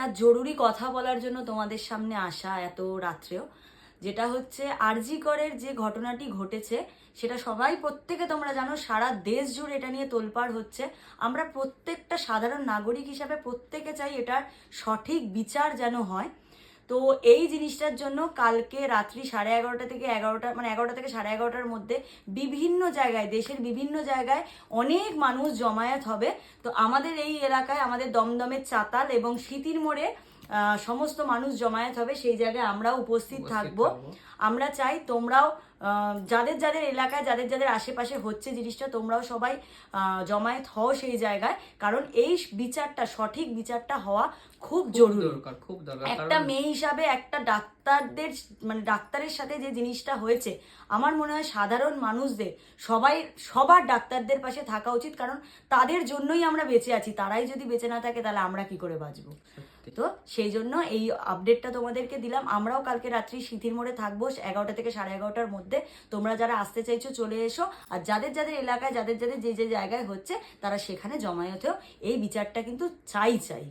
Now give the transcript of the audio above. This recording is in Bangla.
একটা জরুরি কথা বলার জন্য তোমাদের সামনে আসা এত রাত্রেও, যেটা হচ্ছে আরজি করের যে ঘটনাটি ঘটেছে, সেটা সবাই প্রত্যেকে তোমরা জানো, সারা দেশ জুড়ে এটা নিয়ে তোলপাড় হচ্ছে। আমরা প্রত্যেকটা সাধারণ নাগরিক হিসাবে প্রত্যেকে চাই এটার সঠিক বিচার যেন হয়। তো এই জিনিসটার জন্য কালকে রাত্রি সাড়ে এগারোটা থেকে এগারোটা মানে এগারোটা থেকে সাড়ে এগারোটার মধ্যে বিভিন্ন জায়গায়, দেশের বিভিন্ন জায়গায় অনেক মানুষ জমায়েত হবে। তো আমাদের এই এলাকায় আমাদের দমদমের চাতাল এবং স্মৃতির মোড়ে সমস্ত মানুষ জমায়েত হবে সেই জায়গায় আমরাও উপস্থিত থাকব। আমরা চাই তোমরাও যাদের যাদের এলাকায় যাদের যাদের আশেপাশে হচ্ছে জিনিসটা তোমরাও সবাই জমায়েত হও সেই জায়গায়। কারণ এই বিচারটা সঠিক বিচারটা হওয়া খুব জরুরি। খুব দরকার। একটা মেয়ে হিসাবে একটা ডাক্তারদের মানে ডাক্তারের সাথে যে জিনিসটা হয়েছে আমার মনে হয় সাধারণ মানুষদের সবাই সবার ডাক্তারদের পাশে থাকা উচিত। কারণ তাদের জন্যই আমরা বেঁচে আছি তারাই যদি বেঁচে না থাকে তাহলে আমরা কি করে বাঁচবো। তো সেই জন্য এই আপডেটটা তোমাদেরকে দিলাম। আমরাও কালকে রাত্রি শীতির মোড়ে থাকব, এগারোটা থেকে সাড়ে এগারোটার মধ্যে। তোমরা যারা আসতে চাইছো চলে এসো। আর যাদের যাদের এলাকায়, যাদের যাদের যে যে জায়গায় হচ্ছে, তারা সেখানে জমায়েতেও এই বিচারটা কিন্তু চাই চাই।